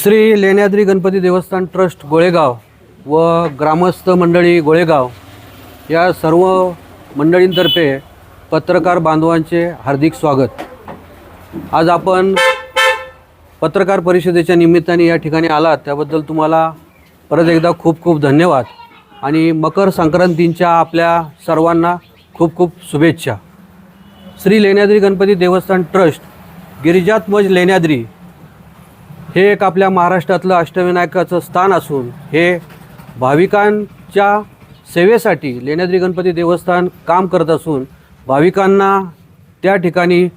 श्री लेण्याद्री गणपती देवस्थान ट्रस्ट गोळेगाव व ग्रामस्थ मंडळी गोळेगाव या सर्व मंडळींतर्फे पत्रकार बांधवांचे हार्दिक स्वागत. आज आपण पत्रकार परिषदेच्या निमित्ताने या ठिकाणी आलात त्याबद्दल तुम्हाला परत एकदा खूप खूप धन्यवाद आणि मकर संक्रांतींच्या आपल्या सर्वांना खूप खूप शुभेच्छा. श्री लेण्याद्री गणपती देवस्थान ट्रस्ट गिरिजात्मज लेण्याद्री हे एक आपल्या महाराष्ट्रातलं अष्टविनायकाचं स्थान असून हे भाविकांच्या सेवेसाठी लेण्याद्री गणपती देवस्थान काम करत असून भाविकांना त्या ठिकाणी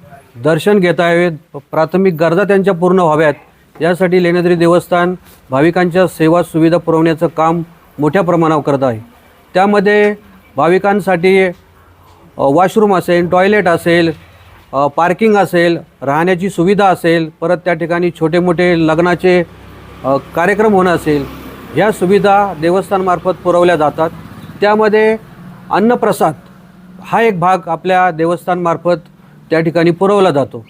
दर्शन घेता यावेत प्राथमिक गरजा त्यांच्या पूर्ण व्हाव्यात. यासाठी लेण्याद्री देवस्थान भाविकांच्या सेवा सुविधा पुरवण्याचं काम मोठ्या प्रमाणावर करत आहे. त्यामध्ये भाविकांसाठी वॉशरूम असेल टॉयलेट असेल पार्किंग असेल राहण्याची सुविधा असेल परत त्या ठिकाणी छोटे मोठे लग्नाचे कार्यक्रम होणं असेल ह्या सुविधा देवस्थानमार्फत पुरवल्या जातात. त्यामध्ये अन्नप्रसाद हा एक भाग आपल्या देवस्थानमार्फत त्या ठिकाणी पुरवला जातो.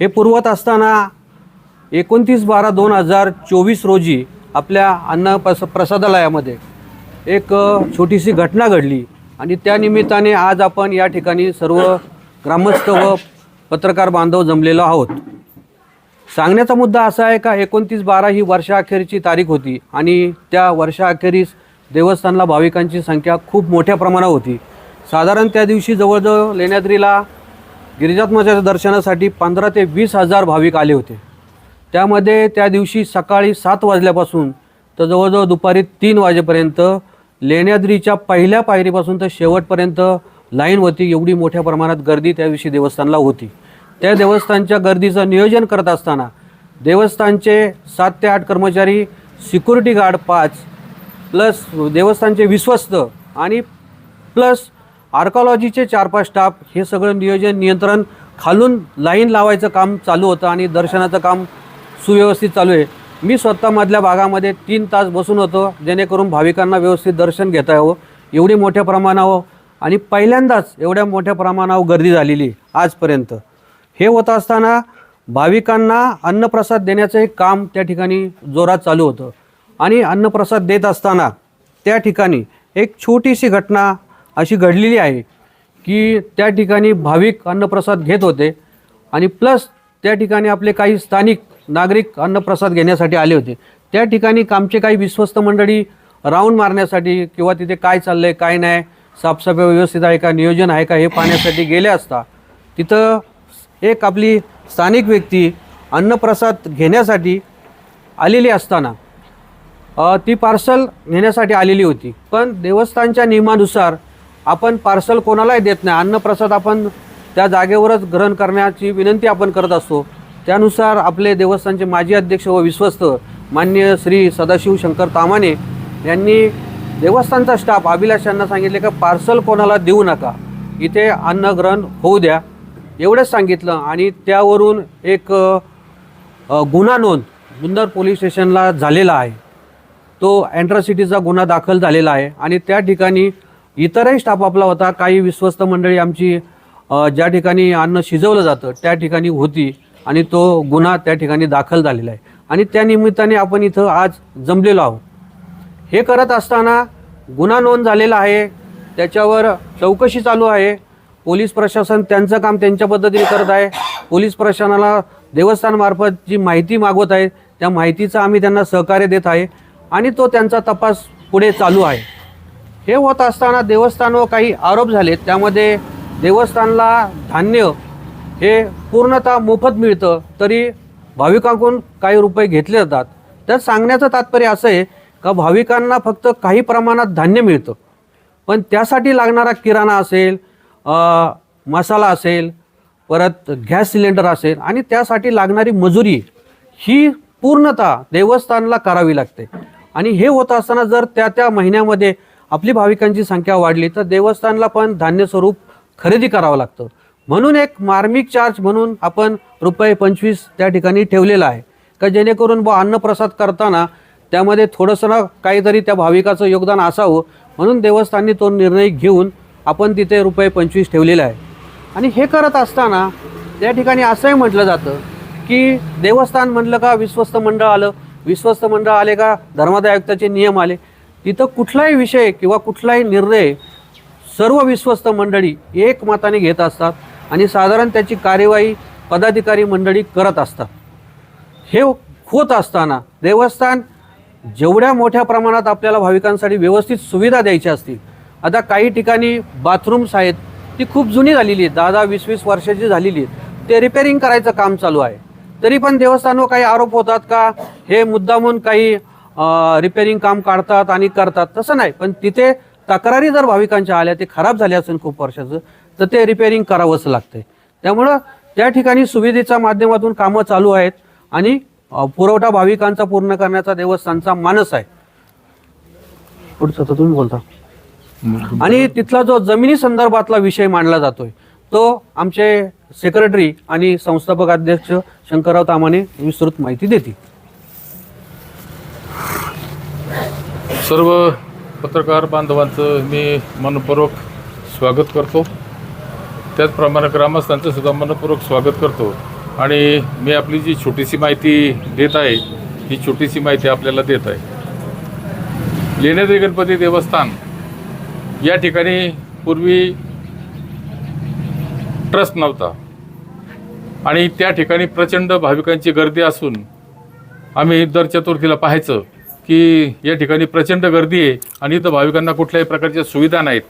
हे पुरवत असताना एकोणतीस बारा दोन हजार चोवीस रोजी आपल्या अन्न प्रस प्रसादालयामध्ये एक छोटीशी घटना घडली आणि त्यानिमित्ताने आज आपण या ठिकाणी सर्व ग्रामस्थ व पत्रकार बांधव जमलेलो आहोत. सांगण्याचा मुद्दा असा आहे का एकोणतीस बारा ही वर्षाअखेरची तारीख होती आणि त्या वर्षाअखेरीस देवस्थानला भाविकांची संख्या खूप मोठ्या प्रमाणात होती. साधारण त्या दिवशी जवळजवळ लेण्याद्रीला गिरिजात्माच्या दर्शनासाठी पंधरा ते वीस हजार भाविक आले होते. त्यामध्ये त्या दिवशी सकाळी सात वाजल्यापासून तर जवळजवळ दुपारी तीन वाजेपर्यंत लेण्याद्रीच्या पहिल्या पायरीपासून तर शेवटपर्यंत लाईन होती एवढी मोठ्या प्रमाणात गर्दी त्या दिवशी देवस्थानला होती. त्या देवस्थानच्या गर्दीचं नियोजन करत असताना देवस्थानचे सात ते आठ कर्मचारी सिक्युरिटी गार्ड पाच प्लस देवस्थानचे विश्वस्त आणि प्लस आर्कॉलॉजीचे चार पाच स्टाफ हे सगळं नियोजन नियंत्रण खालून लाईन लावायचं काम चालू होतं आणि दर्शनाचं काम सुव्यवस्थित चालू आहे. मी स्वतः मधल्या भागामध्ये तीन तास बसून होतो जेणेकरून भाविकांना व्यवस्थित दर्शन घेता यावं. एवढी मोठ्या प्रमाणावर आणि पहिल्यांदाच एवढ्या मोठ्या प्रमाणावर गर्दी झालेली आजपर्यंत. हे होत असताना भाविकांना अन्नप्रसाद देण्याचं एक काम त्या ठिकाणी जोरात चालू होतं. आणि अन्नप्रसाद देत असताना त्या ठिकाणी एक छोटीशी घटना अशी घडलेली आहे की त्या ठिकाणी भाविक अन्नप्रसाद घेत होते आणि प्लस त्या ठिकाणी आपले काही स्थानिक नागरिक अन्नप्रसाद घेण्यासाठी आले होते. त्या ठिकाणी आमचे काही विश्वस्त मंडळी राऊंड मारण्यासाठी किंवा तिथे काय चाललं आहे काय नाही साफसफाई व्यवस्थित आहे का नियोजन आहे का हे पाहण्यासाठी गेले असता तिथं एक आपली स्थानिक व्यक्ती अन्नप्रसाद घेण्यासाठी आलेली असताना ती पार्सल नेण्यासाठी आलेली होती. पण देवस्थानच्या नियमानुसार आपण पार्सल कोणालाही देत नाही. अन्नप्रसाद आपण त्या जागेवरच ग्रहण करण्याची विनंती आपण करत असतो. त्यानुसार आपले देवस्थानचे माजी अध्यक्ष व विश्वस्त मान्य श्री सदाशिव शंकर तामाने यांनी देवस्थानचा स्टाफ अभिलाष यांना सांगितले का पार्सल कोणाला देऊ नका. इथे अन्नग्रहण होऊ द्या. एवढंच सांगितलं आणि त्यावरून एक गुन्हा नोंद जुन्नर पोलीस स्टेशनला झालेला आहे. तो अँट्रॉसिटीचा गुन्हा दाखल झालेला आहे आणि त्या ठिकाणी इतरही स्टाफ आपला होता. काही विश्वस्त मंडळी आमची ज्या ठिकाणी अन्न शिजवलं जातं त्या ठिकाणी होती आणि तो गुन्हा त्या ठिकाणी दाखल झालेला आहे. आणि त्या निमित्ताने आपण इथं आज जमलेलो आहोत. हे करत असताना गुन्हा नोंद झालेला आहे. त्याच्यावर चौकशी चालू आहे. पोलीस प्रशासन त्यांचं काम त्यांच्या पद्धतीने करत आहे. पोलीस प्रशासनाला देवस्थानमार्फत जी माहिती मागवत आहे त्या माहितीचं आम्ही त्यांना सहकार्य देत आहे आणि तो त्यांचा तपास पुढे चालू आहे. हे होत असताना देवस्थानवर काही आरोप झाले त्यामध्ये देवस्थानला धान्य हे पूर्णतः मोफत मिळतं तरी भाविकांकडून काही रुपये घेतले जातात. तर सांगण्याचं तात्पर्य असं आहे का भाविकांना फक्त काही प्रमाणात धान्य मिळतं. पण त्यासाठी लागणारा किराणा असेल मसाला असेल परत गॅस सिलेंडर असेल आणि त्यासाठी लागणारी मजुरी ही पूर्णतः देवस्थानला करावी लागते. आणि हे होत असताना जर त्या त्या महिन्यामध्ये आपली भाविकांची संख्या वाढली तर देवस्थानला पण धान्य स्वरूप खरेदी करावं लागतं. म्हणून एक मार्मिक चार्ज म्हणून आपण रुपये पंचवीस त्या ठिकाणी ठेवलेला आहे. का जेणेकरून बुवा अन्नप्रसाद करताना त्यामध्ये थोडंसं ना काहीतरी त्या भाविकाचं योगदान असावं म्हणून देवस्थानने तो निर्णय घेऊन आपण तिथे रुपये पंचवीस ठेवलेले आहे. आणि हे करत असताना त्या ठिकाणी असंही म्हटलं जातं की देवस्थान म्हटलं का विश्वस्त मंडळ आलं? विश्वस्त मंडळ आले का? धर्मादाय आयुक्ताचे नियम आले. तिथं कुठलाही विषय किंवा कुठलाही निर्णय सर्व विश्वस्त मंडळी एकमताने घेत असतात आणि साधारण त्याची कार्यवाही पदाधिकारी मंडळी करत असतात. हे होत असताना देवस्थान जेवढ्या मोठ्या प्रमाणात आपल्याला भाविकांसाठी व्यवस्थित सुविधा द्यायच्या असतील आता काही ठिकाणी बाथरूम्स आहेत ती खूप जुनी झालेली आहेत दहा दहा वीस वीस वर्षाची झालेली आहेत. ते रिपेअरिंग करायचं काम चालू आहे. तरी पण देवस्थानवर काही आरोप होतात का? हे मुद्दामून काही रिपेअरिंग काम काढतात आणि करतात. तसं नाही पण तिथे तक्रारी जर भाविकांच्या आल्या ते खराब झाले असेल खूप वर्षाचं तर ते रिपेअरिंग करावंच लागतंय. त्यामुळं त्या ठिकाणी सुविधेच्या माध्यमातून कामं चालू आहेत आणि पुरवठा भाविकांचा पूर्ण करण्याचा देवस्थानचा मानस आहे. पुढचं तर तुम्ही बोलता. आणि तिथला जो जमिनी संदर्भातला विषय मांडला जातोय तो आमचे सेक्रेटरी आणि संस्थापक अध्यक्ष शंकरराव तामाने विस्तृत माहिती देतील. सर्व पत्रकार बांधवांचं मी मनपूर्वक स्वागत करतो. त्याचप्रमाणे ग्रामस्थांचं सुद्धा मनपूर्वक स्वागत करतो. आणि मी आपली जी छोटीशी माहिती देत आहे ही छोटीशी माहिती आपल्याला देत आहे. लेण्याद्री गणपती देवस्थान या ठिकाणी पूर्वी ट्रस्ट नव्हता. आणि त्या ठिकाणी प्रचंड भाविकांची गर्दी असून आम्ही दर चतुर्थीला पाहायचं की या ठिकाणी प्रचंड गर्दी आहे आणि इथं भाविकांना कुठल्याही प्रकारच्या सुविधा नाहीत.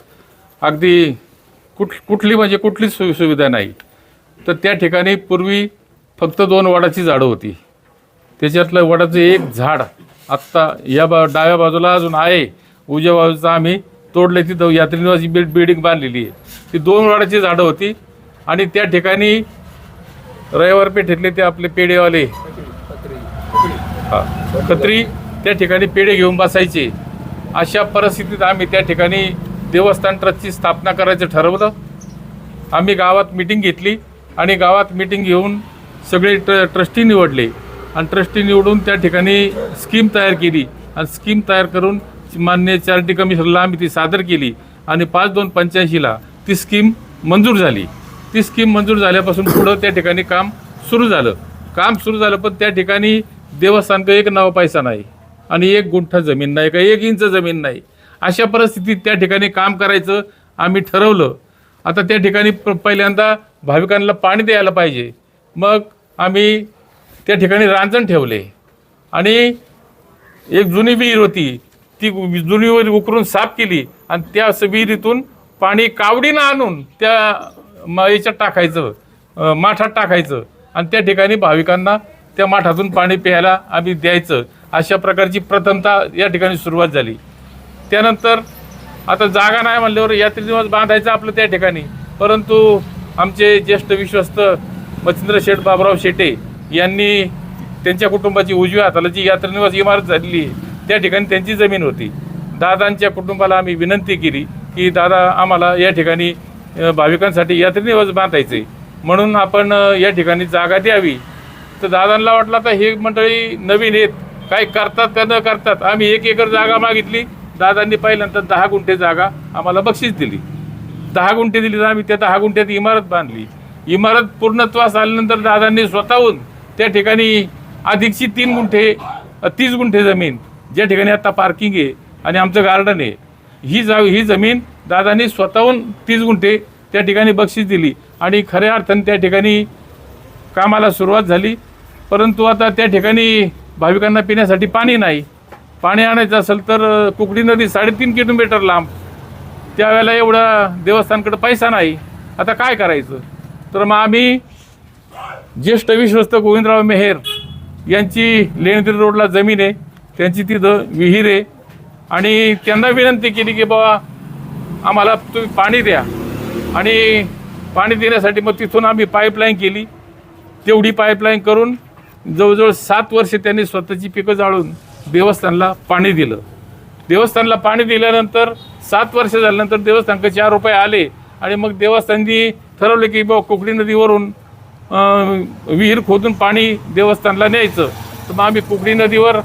अगदी कुठ कुठली म्हणजे कुठलीच सुविधा नाही. तर त्या ठिकाणी पूर्वी फक्त दोन वडाची झाडं होती. त्याच्यातलं वडाचं एक झाड आत्ता या बा डाव्या बाजूला अजून आहे. उजव्या बाजूचं आम्ही तोडले तिथं यात्रीनिवासी बिल्ड बिल्डिंग बांधलेली आहे. ती दोन वडाची झाडं होती आणि त्या ठिकाणी रविवार पेठेतले ते आपले पेढेवाले हां कत्री त्या ठिकाणी पेढे घेऊन बसायचे. अशा परिस्थितीत आम्ही त्या ठिकाणी देवस्थान ट्रस्टची स्थापना करायचं ठरवलं. आम्ही गावात मिटिंग घेतली. आणि गावात मिटिंग घेऊन सगळे ट्र ट्रस्टी निवडले. आणि ट्रस्टी निवडून त्या ठिकाणी स्कीम तयार केली. आणि स्कीम तयार करून मान्य चॅरिटी कमिशनला आम्ही ती सादर केली. आणि पाच दोन पंच्याऐंशीला ती स्कीम मंजूर झाली. ती स्कीम मंजूर झाल्यापासून पुढं त्या ठिकाणी काम सुरू झालं. काम सुरू झालं पण त्या ठिकाणी देवस्थानचं एक नाव पैसा नाही. आणि एक गुंठा जमीन नाही का एक इंच जमीन नाही. अशा परिस्थितीत त्या ठिकाणी काम करायचं आम्ही ठरवलं. आता त्या ठिकाणी प- पहिल्यांदा भाविकांना पाणी द्यायला पाहिजे. मग आम्ही त्या ठिकाणी रांजण ठेवले. आणि एक जुनी विहीर होती. ती जुनी विहीर उकरून साफ केली आणि त्या स- विहिरीतून पाणी कावडीनं आणून त्या याच्यात टाकायचं माठात टाकायचं आणि त्या ठिकाणी भाविकांना त्या माठातून पाणी प्यायला आम्ही द्यायचं. अशा प्रकारची प्रथमता या ठिकाणी सुरुवात झाली. त्यानंतर आता जागा नाही म्हणल्यावर यात्री दिवस बांधायचं आपलं त्या ठिकाणी. परंतु आमचे ज्येष्ठ विश्वस्त मच्छिंद्र शेठ बाबराव शेटे यांनी त्यांच्या कुटुंबाची उजव्या हाताला जी यात्रेनिवास इमारत झालेली आहे त्या ठिकाणी त्यांची जमीन होती. दादांच्या कुटुंबाला आम्ही विनंती केली की दादा आम्हाला या ठिकाणी भाविकांसाठी यात्रेनिवास बांधायचे म्हणून आपण या ठिकाणी जागा द्यावी. तर दादांना वाटलं आता हे मंडळी नवीन आहेत. काय करतात का न करतात? आम्ही एक एकर जागा मागितली. दादांनी पहिल्यानंतर दहा गुंठे जागा आम्हाला बक्षीस दिली. दहा गुंठे दिली तर आम्ही त्या दहा गुंठ्यात इमारत बांधली. इमारत पूर्णत्वास आल्यानंतर दादांनी स्वतःहून त्या ठिकाणी अधिकची तीन गुंठे तीस गुंठे जमीन ज्या ठिकाणी आता पार्किंग आहे आणि आमचं गार्डन आहे ही जा ही जमीन दादांनी स्वतःहून तीस गुंठे त्या ठिकाणी बक्षीस दिली आणि खऱ्या अर्थाने त्या ठिकाणी कामाला सुरुवात झाली. परंतु आता त्या ठिकाणी भाविकांना पिण्यासाठी पाणी नाही. पाणी आणायचं असेल तर कुकडी नदी साडेतीन किलोमीटर लांब त्यावेळेला एवढा देवस्थानकडे पैसा नाही. आता काय करायचं? तर मग आम्ही ज्येष्ठ विश्वस्त गोविंदराव मेहेर यांची लेणदीर रोडला जमीन आहे. त्यांची तिथं विहीर आहे. आणि त्यांना विनंती केली की बाबा आम्हाला तुम्ही पाणी द्या. आणि पाणी देण्यासाठी मग तिथून आम्ही पाईपलाईन केली. तेवढी पाईपलाईन करून जवळजवळ सात वर्षे त्यांनी स्वतःची पिकं जाळून देवस्थानला पाणी दिलं. देवस्थानला पाणी दिल्यानंतर सात वर्ष झाल्यानंतर देवस्थानकडे चार रुपये आले आणि मग देवस्थाननी ठरवलं की बाबा कोकणी नदीवरून विहीर खोदून पाणी देवस्थानला न्यायचं. तर मग आम्ही कुकडी नदीवर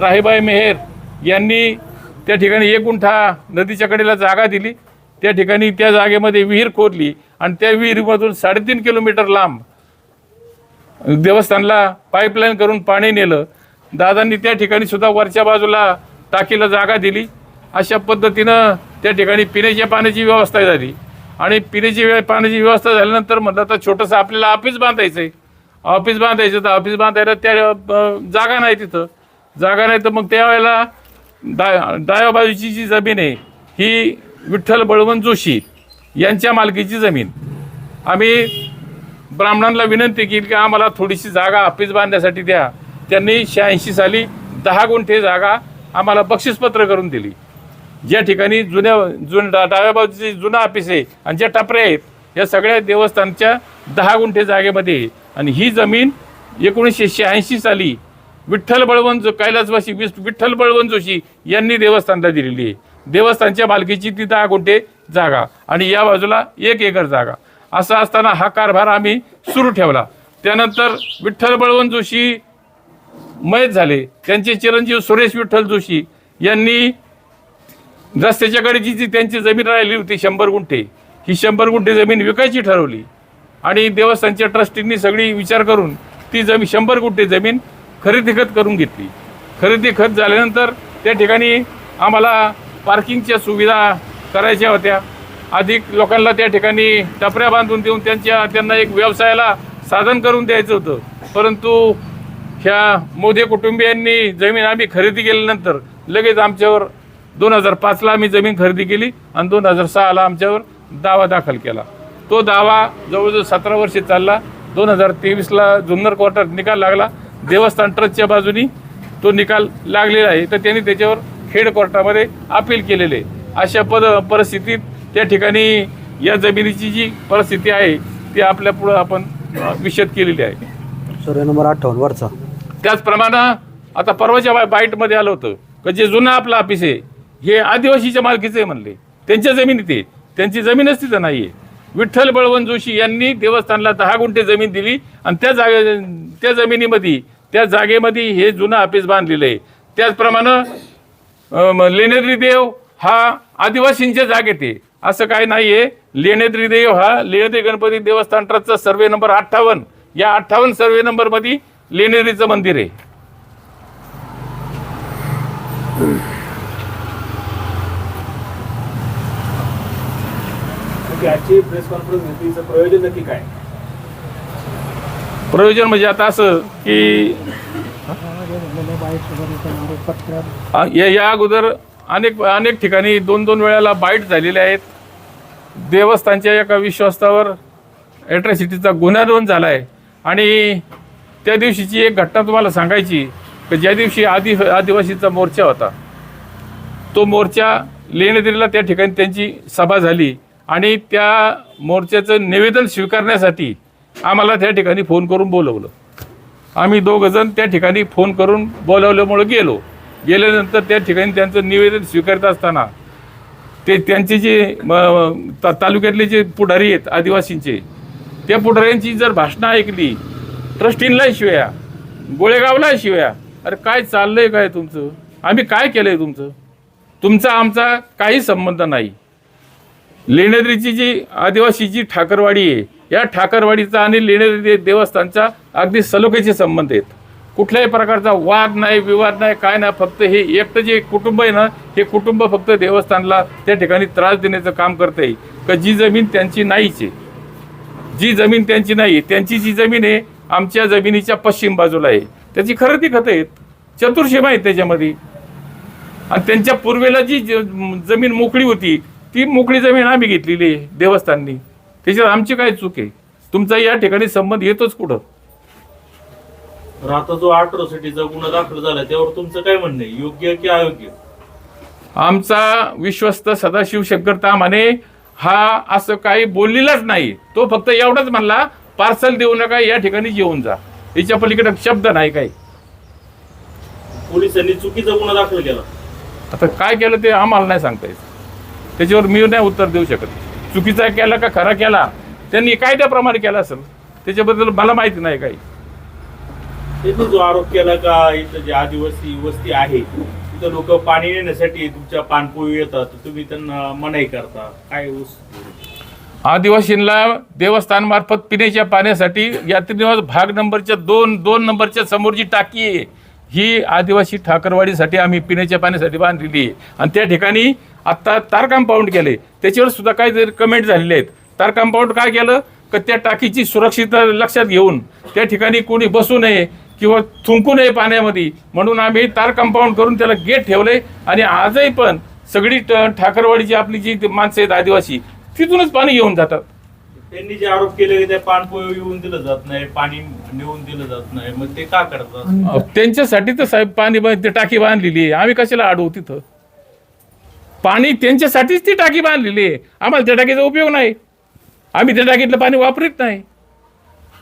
राहीबाई मेहेर यांनी त्या ठिकाणी एक गुंठा नदीच्या कडेला जागा दिली. त्या ठिकाणी त्या जागेमध्ये विहीर खोदली आणि त्या विहिरीमधून साडेतीन किलोमीटर लांब देवस्थानला पाईपलाईन करून पाणी नेलं. दादांनी त्या ठिकाणी सुद्धा वरच्या बाजूला टाकीला जागा दिली. अशा पद्धतीनं त्या ठिकाणी पिण्याच्या पाण्याची व्यवस्था झाली. आणि पिण्याची पाण्याची व्यवस्था झाल्यानंतर म्हटलं तर छोटंसं आपल्याला ऑफिस बांधायचं आहे. ऑफिस बांधायचं तर ऑफिस बांधायला त्या जागा नाही तिथं. जागा नाही तर मग त्यावेळेला डा डाव्या बाजूची जी जमीन आहे ही विठ्ठल बळवंत जोशी यांच्या मालकीची जमीन. आम्ही ब्राह्मणांना विनंती केली की आम्हाला थोडीशी जागा ऑफिस बांधण्यासाठी द्या. त्यांनी शहाऐंशी साली दहा गुंठे जागा आम्हाला बक्षीसपत्र करून दिली. ज्या ठिकाणी जुन्या जुन डा- डाव्या बाजूचे जुनं ऑफिस आहे आणि ज्या टपऱ्या आहेत या सगळ्या देवस्थानच्या दहा गुंठे जागेमध्ये आणि ही जमीन एकोणीसशे शहाऐंशी साली विठ्ठल बळवंत जो कैलासवासी विस- विठ्ठल बळवंत जोशी यांनी देवस्थानला दिलेली आहे. देवस्थानच्या मालकीची ती दहा गुंठे जागा आणि या बाजूला एक एकर जागा. असं असताना हा कारभार आम्ही सुरू ठेवला. त्यानंतर विठ्ठल बळवंत जोशी मयत झाले. त्यांचे चिरंजीव सुरेश विठ्ठल जोशी यांनी जस त्याच्याकडे जी जी त्यांची जमीन राहिली होती शंभर गुंठे ही शंभर गुंठे जमीन विकायची ठरवली. आणि देवस्थानच्या ट्रस्टींनी सगळी विचार करून ती जमीन शंभर गुंठे जमीन खरेदी खत करून घेतली. खरेदी खत झाल्यानंतर त्या ठिकाणी आम्हाला पार्किंगच्या सुविधा करायच्या होत्या. अधिक लोकांना त्या ठिकाणी टपऱ्या बांधून देऊन त्यांच्या त्यांना एक व्यवसायाला साधन करून द्यायचं होतं. परंतु ह्या मोदी कुटुंबियांनी जमीन आम्ही खरेदी केल्यानंतर लगेच आमच्यावर दोन हजार पाचला आम्ही जमीन खरेदी केली आणि दोन हजार सहाला आमच्यावर दावा दाखल केला. तो दावा जवळजवळ सतरा वर्षे चालला. दोन हजार तेवीसला जुन्नर कोर्टात निकाल लागला. देवस्थान ट्रस्टच्या बाजूनी तो निकाल लागलेला आहे. तर त्यांनी त्याच्यावर खेड कोर्टामध्ये अपील केलेले अशा पद परिस्थितीत त्या ठिकाणी या जमिनीची जी परिस्थिती आहे ती आपल्या पुढं आपण अ, विशद केलेली आहे. सर्वे नंबर अठ्ठावन्न वरचा. त्याचप्रमाणे आता परवाच्या बाईटमध्ये आलं होतं का जे जुनं आपलं ऑफिस आहे हे आदिवासीच्या मालकीचे म्हणले. त्यांच्या जमिनीत आहे. त्यांची जमीनच तिथं नाही आहे विठ्ठल बळवंत जोशी यांनी देवस्थानला दहा गुंठे जमीन दिली आणि त्या जागे त्या जमिनीमध्ये त्या जागेमध्ये हे जुनं ऑफिस बांधलेलं आहे. त्याचप्रमाणे लेणेद्री देव हा आदिवासींच्या जागेत आहे. असं काही नाही आहे लेणेद्री देव हा लेणेद्री गणपती देवस्थान ट्रस्टचा सर्वे नंबर अठ्ठावन्न. या अठ्ठावन्न सर्वे नंबरमध्ये लेणेद्रीचं मंदिर आहे. ओके, आजची प्रेस कॉन्फरन्स घेतलीचं प्रयोजन नक्की काय? प्रयोजन म्हणजे आता असं की आ, या या अगोदर अनेक अनेक ठिकाणी दोन दोन वेळेला बाईट झालेल्या आहेत. देवस्थानच्या एका विश्वासावर ॲट्रॅसिटीचा गुन्हा नोंद झाला आहे आणि त्या दिवशीची एक घटना तुम्हाला सांगायची की ज्या दिवशी आदि आदिवासीचा मोर्चा होता तो मोर्चा लेणेदिरीला त्या ठिकाणी त्यांची सभा झाली. आणि त्या मोर्चाचं निवेदन स्वीकारण्यासाठी आम्हाला त्या ठिकाणी फोन करून बोलवलं. आम्ही दोघंजण त्या ठिकाणी फोन करून बोलावल्यामुळं गेलो. गेल्यानंतर त्या ठिकाणी त्यांचं निवेदन स्वीकारत असताना ते त्यांचे जे ता तालुक्यातले जे पुढारी आहेत आदिवासींचे त्या पुढाऱ्यांची जर भाषणं ऐकली ट्रस्टींना शिव्या गोळेगावला शिव्या अरे काय चाललं आहे काय तुमचं? आम्ही काय केलं आहे तुमचं? तुमचा आमचा काही संबंध नाही. लेण्याद्रीची जी आदिवासीची ठाकरवाडी आहे या ठाकरवाडीचा आणि लेण्याद्री देवस्थानचा अगदी सलोख्याचे संबंध आहेत. कुठल्याही प्रकारचा वाद नाही विवाद नाही काय नाही फक्त हे एकटं जे कुटुंब आहे ना हे कुटुंब फक्त देवस्थानला त्या ठिकाणी त्रास देण्याचं काम करते का जी जमीन त्यांची नाहीच आहे. जी जमीन त्यांची नाही त्यांची जी जमीन आहे आमच्या जमिनीच्या पश्चिम बाजूला आहे. त्याची खरेदी खतं आहेत. चतुर्शीमा आहेत त्याच्यामध्ये. आणि त्यांच्या पूर्वेला जी ज- जमीन मोकळी होती ती मोकळी जमीन आम्ही घेतलेली आहे देवस्थाननी. त्याच्यात आमची काय चूक आहे? तुमचा या ठिकाणी संबंध येतोच कुठं? तर आता जो अॅट्रॉसिटीचा गुन्हा दाखल झाला त्यावर तुमचं काय म्हणणं आहे? योग्य की अयोग्य? आमचा विश्वस्त सदाशिव शंकर तामाने हा असं काही बोललेलाच नाही. तो फक्त एवढाच म्हणला पार्सल देऊ नका या ठिकाणी जेवून जा. याच्या पलीकडे शब्द नाही काही. पोलिसांनी चुकीचा गुन्हा दाखल केला. आता काय केलं ते आम्हाला नाही सांगता येत. त्याच्यावर मी नाही उत्तर देऊ शकत. चुकीचा केला का खरा केला त्यांनी कायद्याप्रमाणे केला असेल. त्याच्याबद्दल मला माहिती नाही काही. त्यांनी जो आरोप केला का इथं जे आदिवासी वस्ती आहे तिथं लोक पाणी नेण्यासाठी तुमच्या पानपोळी येतात तुम्ही त्यांना मनाई करता. काय आदिवासींना देवस्थानमार्फत पिण्याच्या पाण्यासाठी यात्रीनिवास भाग नंबरच्या दोन दोन नंबरच्या समोर जी टाकी आहे. ही आदिवासी ठाकरवाडीसाठी आम्ही पिण्याच्या पाण्यासाठी बांधलेली आहे. आणि त्या ठिकाणी आत्ता तार कंपाऊंड केले. त्याच्यावर सुद्धा काहीतरी कमेंट झालेले आहेत. तार कंपाऊंड काय केलं? का त्या टाकीची सुरक्षितता लक्षात घेऊन त्या ठिकाणी कोणी बसू नये किंवा थुंकू नये पाण्यामध्ये. म्हणून आम्ही तार कंपाऊंड करून त्याला गेट ठेवले आणि आजही पण सगळी ट- ठाकरवाडीची आपली जी माणसं आहेत आदिवासी तिथूनच पाणी घेऊन जातात. त्यांनी जे आरोप केले की ते पाणपोई येऊन दिलं जात नाही पाणी नेऊन दिलं जात नाही मग ते का करतात अहो, त्यांच्यासाठी तर साहेब पाणी बांध- ते टाकी बांधलेली आहे. आम्ही कशाला अडवू तिथं? पाणी त्यांच्यासाठीच ती टाकी बांधलेली आहे. आम्हाला त्या टाकीचा उपयोग नाही. आम्ही त्या टाकीतलं पाणी वापरत नाही.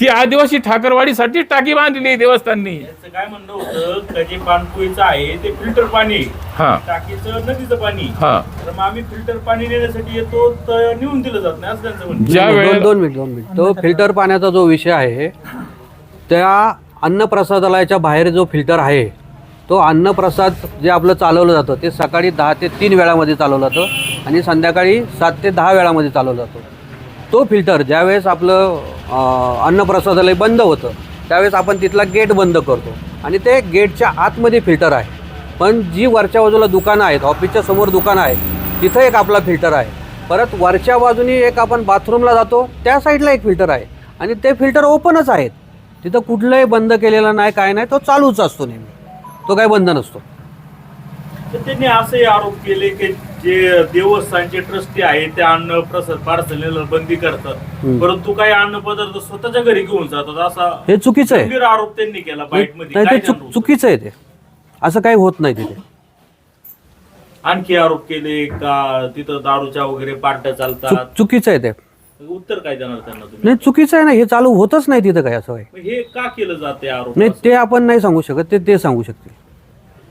ती आदिवासी ठाकरवाडीसाठी टाकी बांधलेली आहे देवस्थाननी. याचं काय म्हणणं होतं का जे पाणपोईचं आहे ते फिल्टर पाणी. आहे. हा. टाकीचं नदीचं पाणी. हा. तर मग आम्ही फिल्टर पाणी नेण्यासाठी येतो तर नेऊन दिलं जात नाही असं त्यांचं म्हणणं. ज्या दोन वेळेला- दोन मिनिट दोन मिनिट. तो फिल्टर पाण्याचा जो विषय आहे त्या अन्नप्रसादालयाच्या बाहेर जो फिल्टर आहे तो अन्नप्रसाद जे आपलं चालवलं जातं ते सकाळी दहा ते तीन वेळामध्ये चालवलं जातं आणि संध्याकाळी सात ते दहा वेळामध्ये चालवलं जातं. तो फिल्टर ज्यावेळेस आपलं अन्नप्रसादालय बंद होतं त्यावेळेस आपण तिथला गेट बंद करतो. आणि ते गेटच्या आतमध्ये फिल्टर आहे. पण जी वरच्या बाजूला दुकानं आहेत ऑफिसच्या समोर दुकानं आहेत तिथं एक आपला फिल्टर आहे. परत वरच्या बाजूनी एक आपण बाथरूमला जातो त्या साईडला एक फिल्टर आहे. आणि ते फिल्टर ओपनच आहेत. तिथं कुठलंही बंद केलेलं नाही काय नाही तो चालूच असतो नेहमी. तो काही बंद नसतो. त्यांनी असे आरोप केले की जे देवस्थानचे ट्रस्टी आहेत ते अन्न प्रसाद पार्सलेला बंदी करतात. परंतु काही अन्न पदार्थ स्वतःच्या घरी घेऊन जातात असा हे चुकीचं आहे. गंभीर आरोप त्यांनी केला बाईटमध्ये नाही काय ते चुक जाणवतं? चुकीचं आहे ते. असं काही होत नाही तिथे. आणखी आरोप केले का? तिथं दारूच्या वगैरे पार्ट्या चुक चालतात चुकीचं आहे ते. उत्तर काय देणार त्यांना तुम्ही? नाही चुकीचं आहे ना हे चालू होतच नाही तिथं काय असं आहे. मग हे का केलं जाते आरोप? नाही असं? ते आपण नाही सांगू शकत ते ते सांगू शकतील.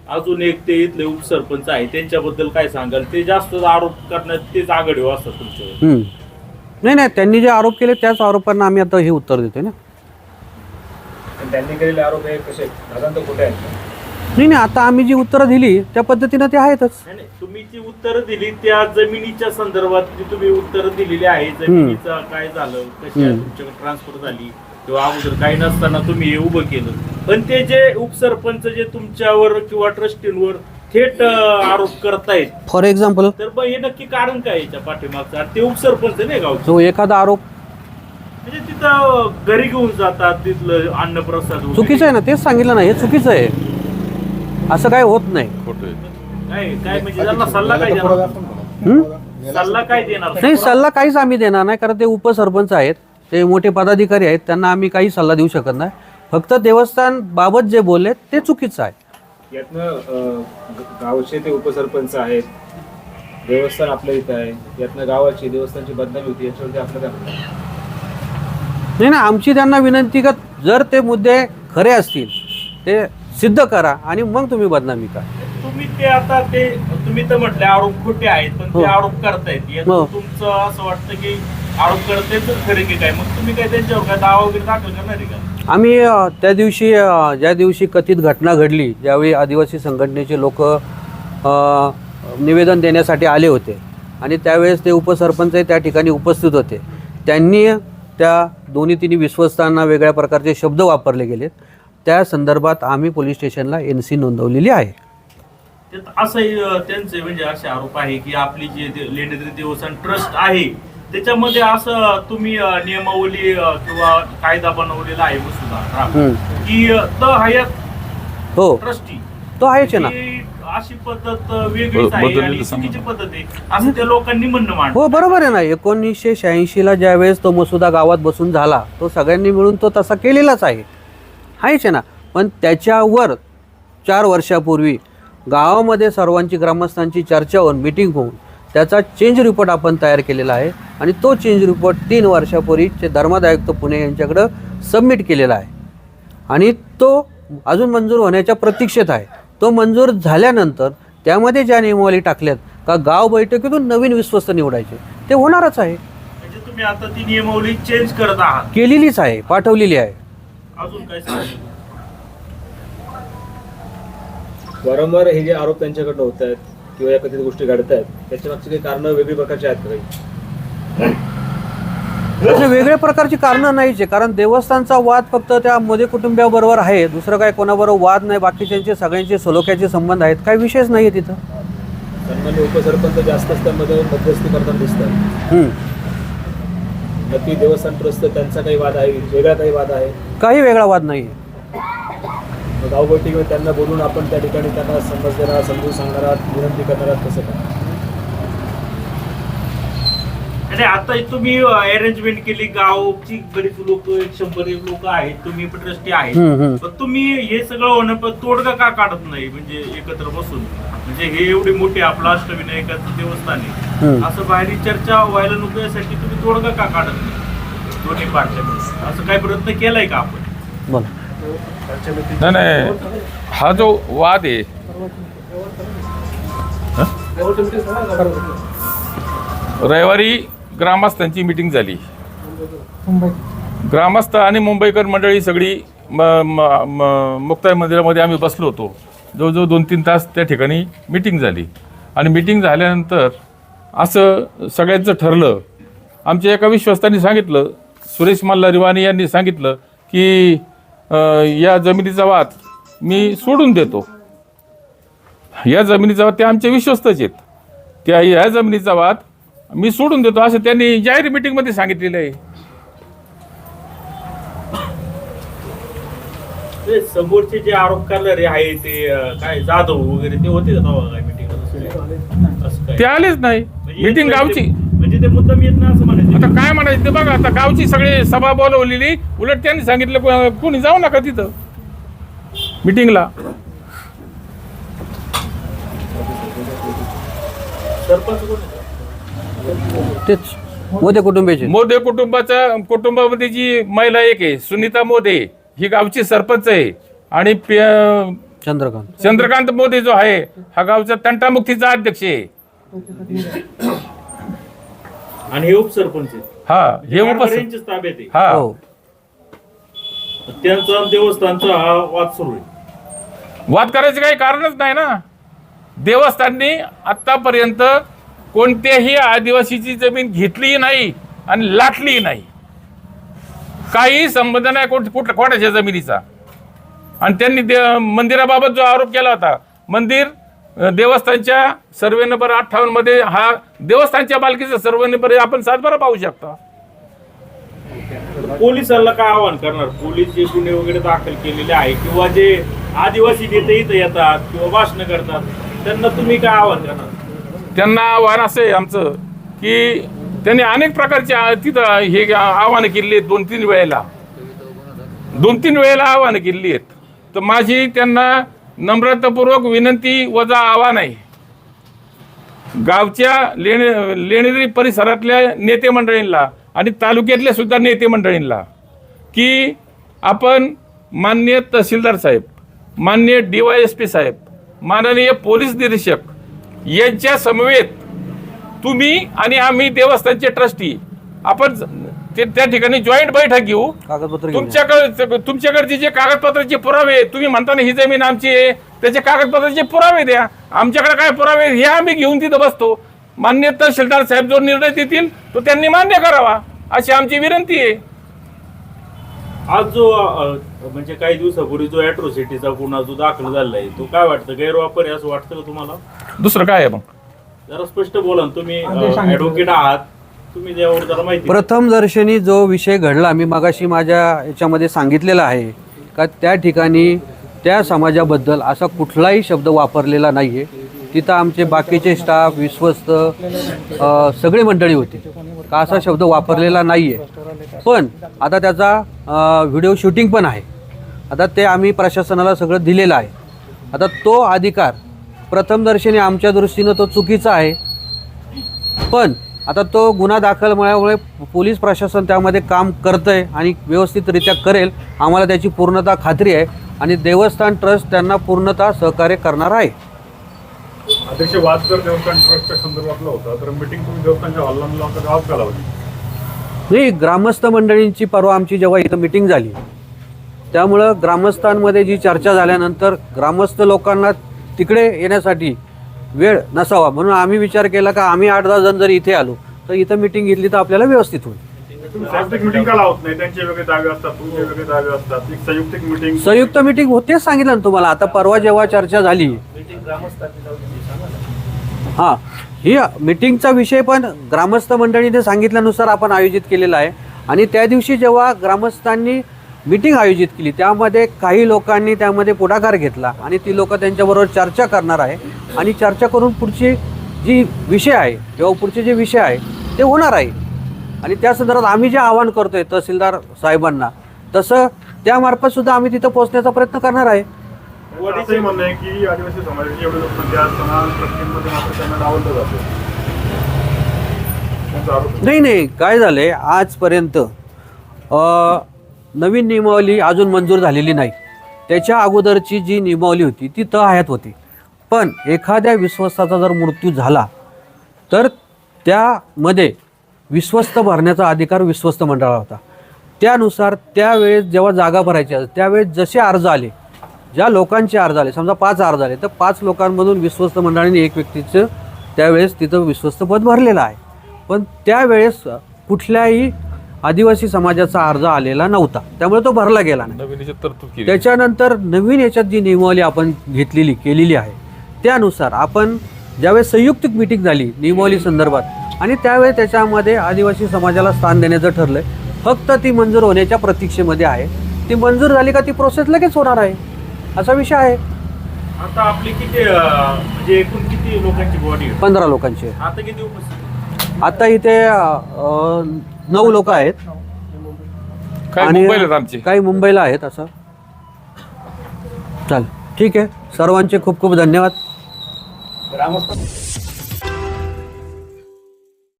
अजून एक ते इथले उपसरपंच आहे त्यांच्याबद्दल काय सांगाल? ते जास्त आरोप करण्यात तेच आघाडीवर असतात तुमच्यावर. हम्म. नाही नाही त्यांनी जे आरोप केले त्याच आरोपांना आम्ही आता हे उत्तर देतोय ना. पण त्यांनी केलेले आरोप हे कसे? दादांत कुठे आहेत? नाही नाही आता आम्ही जी उत्तरं दिली त्या पद्धतीनं ते आहेतच. नाही, नाही, तुम्ही जी उत्तरं दिली त्या जमिनीच्या संदर्भात जी तुम्ही उत्तरं दिलेली आहे जमिनीचं काय झालं? कशी. तुमच्याकडे ट्रान्सफर झाली? किंवा अगोदर काही नसताना तुम्ही हे उभं केलं. पण ते जे उपसरपंच जे तुमच्यावर किंवा ट्रस्टींवर थेट आरोप करतायत. फॉर एक्झाम्पल तर मग हे नक्की कारण काय याच्या पाठीमागचं? आणि ते उपसरपंच नाही गावचे जो एखादा आरोप म्हणजे तिथं घरी घेऊन जातात तिथलं अन्नप्रसाद वगैरे. चुकीचं आहे ना तेच सांगितलं ना हे चुकीचं आहे. असं काय होत नाही. खोटं आहे. काय काय म्हणजे त्यांना सल्ला काय देणार? सल्ला काय देणार? नाही सल्ला काहीच आम्ही देणार नाही कारण ते उपसरपंच आहेत. ते मोठे पदाधिकारी आहेत त्यांना आम्ही काही सल्ला देऊ शकत नाही फक्त देवस्थान बाबत जे बोलले ते चुकीचं आहे यातनं गावचे ते उपसरपंच आहेत देवस्थान आपल्या इथं आहे यातनं गावाची देवस्थानची बदनामी होती याच्यावरती आपलं? नाही ना आमची त्यांना विनंती का जर ते मुद्दे खरे असतील ते सिद्ध करा आणि मग तुम्ही बदनामी करा तुम्ही ते आता ते तुम्ही तर म्हटले आरोप खोटे आहेत पण हो. ते आरोप करतायत यातून हो. तुमचं असं वाटतं की आरोप करतायत तर खरे की काय? मग तुम्ही काय त्यांच्यावर काय दावा वगैरे दाखल करणार आहे का? आम्ही अ, त्या दिवशी अ, ज्या दिवशी कथित घटना घडली ज्यावेळी आदिवासी संघटनेचे लोक निवेदन देण्यासाठी आले होते आणि त्यावेळेस ते उपसरपंच त्या ठिकाणी उपस्थित होते. त्यांनी त्या दोन्ही तिन्ही विश्वस्तांना वेगळ्या प्रकारचे शब्द वापरले गेलेत. त्या संदर्भात आम्ही पोलीस स्टेशनला एन सी नोंदवलेली आहे. त्यात असंही अं, त्यांचे म्हणजे असे आरोप आहे की आपली जी लेंडेद्री देवस्थान ट्रस्ट आहे त्याच्यामध्ये असं तुम्ही अं, नियमावली अं, किंवा कायदा बनवलेला आहे हम्म. की द हयात हो. ट्रस्टी. तो आहेच आहे ना. अशी पद्धत अं, वेगळीच आहे आणि पद्धत असं त्या लोकांनी म्हणणं मांडलं. हो बरोबर आहे ना. एकोणीसशे शहाऐंशीला ज्यावेळेस तो मसुदा गावात बसून झाला तो सगळ्यांनी मिळून तो तसा केलेलाच आहे. आहेच आहे ना. पण त्याच्यावर चार वर्षापूर्वी गावामध्ये सर्वांची ग्रामस्थांची चर्चा होऊन मिटिंग होऊन त्याचा चेंज रिपोर्ट आपण तयार केलेला आहे. आणि तो चेंज रिपोर्ट तीन वर्षापूर्वी ते धर्मादायुक्त पुणे यांच्याकडं सबमिट केलेला आहे. आणि तो अजून मंजूर होण्याच्या प्रतीक्षेत आहे. तो मंजूर झाल्यानंतर त्यामध्ये ज्या नियमावली टाकल्यात का गाव बैठकीतून नवीन विश्वस्त निवडायचे ते होणारच आहे. म्हणजे तुम्ही आता ती नियमावली चेंज करत आहात. केलेलीच आहे पाठवलेली आहे. अजून काय? वारंवार हे जे आरोप त्यांच्याकडनं होत आहेत किंवा या कथित गोष्टी घडत आहेत त्याच्या मागची काही कारणं वेगळी प्रकारची आहेत का काही? असे वेगळ्या प्रकारची कारणं नाहीच आहे कारण देवस्थानचा वाद फक्त त्या मोदी कुटुंबियाबरोबर आहे दुसरं काय कोणाबरोबर वाद नाही बाकीच्यांचे सगळ्यांचे सलोख्याचे संबंध आहेत काही विषयच नाही आहे तिथं. सन्मान्य उपसरपंच जास्त त्यामध्ये मध्यस्थी करताना दिसतात. हम्म. नक्की देवस्थान ट्रस्ट त्यांचा काही वाद आहे वेगळा काही वाद आहे? काही वेगळा वाद नाही आहे. मग गाव बैठकीमध्ये त्यांना बोलून आपण त्या ठिकाणी त्यांना समज देणार समजून सांगणार आहात विनंती करणार आहात कसं काय? आणि आता तुम्ही अरेंजमेंट केली गावची बरीच लोक एक शंभर एक लोक आहेत तुम्ही पण ट्रस्टी आहेत. पण तुम्ही हे सगळं होणं पण तोडगा का काढत नाही म्हणजे एकत्र बसून? म्हणजे हे एवढी मोठी आपलं अष्टविनायकाचं देवस्थान आहे. असं बाहेर चर्चा व्हायला नको यासाठी तुम्ही तोडगा का काढत नाही? दोन्ही पार्ट्या असं काही प्रयत्न केलाय का आपण? बोला. नाही नाही. हा जो वाद आहे. रविवारी ग्रामस्थांची मिटिंग झाली. ग्रामस्थ आणि मुंबईकर मंडळी सगळी म म- मुक्ताई मंदिरामध्ये आम्ही बसलो होतो. जवळजवळ दोन तीन तास त्या ठिकाणी मिटिंग झाली. आणि मिटिंग झाल्यानंतर असं सगळ्यांचं ठरलं. आमच्या एका विश्वस्तांनी सांगितलं सुरेश मल्ला रिवानी यांनी सांगितलं की या जमिनीचा वाद मी सोडून देतो. या जमिनीचा वाद ते आमचे विश्वस्तच आहेत. त्या या जमिनीचा वाद मी सोडून देतो असं त्यांनी जाहीर मिटिंगमध्ये सांगितलेलं आहे. ते समोरचे जे आरोप करणारे आहे ते काय जाधव वगैरे ते होते का मिटिंग ते आलेच नाही. म्हणजे मिटिंग नाही गावची ते- मुद्दाम येत नाही असं म्हणायचं. आता काय म्हणायचं ते बघा आता गावची सगळी सभा बोलवलेली उलट त्यांनी सांगितलं को- कोणी जाऊ नका तिथं. मिटिंगला सरपंच कोण आहे? तेच मोदे कुटुंबियाचे मोदे कुटुंबाच्या कुटुंबामध्ये जी महिला एक आहे सुनीता मोदे ही गावची सरपंच आहे. आणि पे- चंद्रकांत. चंद्रकांत मोदी जो आहे हा गावचा तंटामुक्तीचा अध्यक्ष आहे. आणि हे उपसरपंच आहेत. हा हे उपस कारभाऱ्यांच्याच ताब्यात आहे. हा. हो. त्यांचा आणि देवस्थानचा हा वाद सुरू आहे. वाद करायचं काही कारणच नाही ना? देवस्थाननी आतापर्यंत कोणत्याही आदिवासीची जमीन घेतलीही नाही आणि लाटलीही नाही. काही संबंध नाही कोण कुठ कोणाच्या जमिनीचा. आणि त्यांनी दे मंदिराबाबत जो आरोप केला होता मंदिर देवस्थानच्या सर्वे नंबर अठ्ठावन्नमध्ये हा देवस्थानच्या मालकीचा सर्वे नंबर आपण सातबारा पाहू शकता. पोलिसांना काय आवाहन करणार? पोलीस जे गुन्हे वगैरे दाखल केलेले आहे किंवा जे आदिवासी नेते इथं येतात किंवा भाषण करतात त्यांना तुम्ही काय आवाहन करणार? त्यांना आव्हान असं आहे आमचं की त्यांनी अनेक प्रकारचे तिथं हे आव्हानं केली आहेत दोन तीन वेळेला. दोन तीन वेळेला आव्हानं केली आहेत. तर माझी त्यांना नम्रतापूर्वक विनंती वजा आव्हान आहे. गावच्या लेणे लेणेरी परिसरातल्या नेते मंडळींना आणि तालुक्यातल्या सुद्धा नेते मंडळींना की आपण मान्य तहसीलदार साहेब मान्य डी वाय एस पी साहेब माननीय पोलीस निरीक्षक यांच्या समवेत तुम्ही आणि आम्ही देवस्थानचे ट्रस्टी आपण ते त्या ठिकाणी जॉईंट बैठक घेऊ. कागदपत्र घेऊन या. तुमच्याकडे तुमच्याकडचे जे कागदपत्राचे पुरावे तुम्ही म्हणता ना ही जमीन आमची आहे त्याचे कागदपत्राचे पुरावे द्या. आमच्याकडे काय पुरावे आहेत, हे आम्ही घेऊन तिथं बसतो. मान्य तहसीलदार साहेब जो निर्णय देतील तो त्यांनी मान्य करावा. अशी आमची विनंती आहे. आज जो अं, म्हणजे काही दिवसापूर्वी जो अॅट्रोसिटीचा गुन्हा जो दाखल झालाय आहे तो काय वाटतं? गैरवापर आहे असं वाटतं का तुम्हाला? दुसरं काय आहे मग? जरा स्पष्ट बोला ना तुम्ही ऍडव्होकेट आहात. तुम्ही माहिती प्रथम दर्शनी जो विषय घडला मी मागाशी माझ्या याच्यामध्ये सांगितलेला आहे का त्या ठिकाणी त्या समाजाबद्दल असा कुठलाही शब्द वापरलेला नाही आहे तिथं आमचे बाकीचे स्टाफ विश्वस्त सगळे मंडळी होते का असा शब्द वापरलेला नाही आहे पण आता त्याचा व्हिडिओ शूटिंग पण आहे. आता ते आम्ही प्रशासनाला सगळं दिलेलं आहे. आता तो अधिकार प्रथमदर्शनी आमच्या दृष्टीनं तो चुकीचा आहे. पण आता तो गुन्हा दाखल मिळाल्यामुळे पोलीस प्रशासन त्यामध्ये काम करतं आहे आणि व्यवस्थितरित्या करेल आम्हाला त्याची पूर्णतः खात्री आहे आणि देवस्थान ट्रस्ट त्यांना पूर्णतः सहकार्य करणार आहे. अध्यक्ष वाद जर देवस्थान ट्रस्टच्या संदर्भातला होता तर मिटिंग तुम्ही देवस्थानच्या हॉलला का लावली नाही ग्रामस्थ मंडळींची परवा आमची जेव्हा इथं मिटिंग झाली त्यामुळं ग्रामस्थांमध्ये जी चर्चा झाल्यानंतर ग्रामस्थ लोकांना तिकडे येण्यासाठी वेळ नसावा. म्हणून आम्ही विचार केला का आम्ही आठ दहा जण जर इथे आलो तर इथं मिटिंग घेतली तर आपल्याला व्यवस्थित होईल. तुम्ही संयुक्त मिटिंग का लावत नाही? त्यांचे वेगळे दावे असतात तुमचे वेगळे दावे असतात. एक संयुक्त मिटिंग संयुक्त मिटिंग होतेच सांगितलं ना तुम्हाला. आता परवा जेव्हा चर्चा झाली. हां ही मिटिंगचा विषय पण ग्रामस्थ मंडळीने सांगितल्यानुसार आपण आयोजित केलेला आहे. आणि त्या दिवशी जेव्हा ग्रामस्थांनी मिटिंग आयोजित केली. त्यामध्ये काही लोकांनी त्यामध्ये पुढाकार घेतला आणि ती लोक त्यांच्याबरोबर चर्चा करणार आहे. आणि चर्चा करून पुढची जी विषय आहे किंवा पुढचे जे विषय आहे ते होणार आहे. आणि त्या संदर्भात आम्ही जे आवाहन करतोय तहसीलदार साहेबांना तसं त्यामार्फत सुद्धा आम्ही तिथं पोहोचण्याचा प्रयत्न करणार आहे. असंही म्हणणं आहे की आदिवासी समाजाची एवढी लोकसंख्या असताना प्रत्येकमध्ये मात्र त्यांना डावललं जातं त्यांचा आरोप आहे. नाही नाही काय झालंय आजपर्यंत अ, नवीन नियमावली अजून मंजूर झालेली नाही. त्याच्या अगोदरची जी नियमावली होती ती त हयात होती. पण एखाद्या विश्वस्ताचा जर मृत्यू झाला तर त्यामध्ये विश्वस्त भरण्याचा अधिकार विश्वस्त मंडळाला होता. त्यानुसार त्यावेळेस जेव्हा जागा भरायच्या त्यावेळेस जसे अर्ज आले ज्या लोकांचे अर्ज आले समजा पाच अर्ज आले तर पाच लोकांमधून विश्वस्त मंडळाने एक व्यक्तीचं त्यावेळेस तिथं विश्वस्त पद भरलेलं आहे. पण त्यावेळेस कुठल्याही आदिवासी समाजाचा अर्ज आलेला नव्हता. त्यामुळे तो भरला गेला नाही. त्याच्यानंतर नवीन याच्यात जी नियमावली आपण घेतलेली केलेली आहे त्यानुसार आपण ज्यावेळेस संयुक्त मिटिंग झाली नियमावली संदर्भात आणि त्यावेळेस त्याच्यामध्ये आदिवासी समाजाला स्थान देण्याचं ठरलं फक्त ती मंजूर होण्याच्या प्रतीक्षेमध्ये आहे. ती मंजूर झाली का ती प्रोसेस लगेच होणार आहे असा विषय आहे. आता आपली किती म्हणजे एकूण किती लोकांची बॉडी पंधरा लोकांचे आता किती उपस्थित आता इथे नऊ लोक आहेत. काय आणि मुंबईला आहेत आमचे. काही मुंबईला आहेत असं. चाल. ठीक आहे. सर्वांचे खूप खूप धन्यवाद.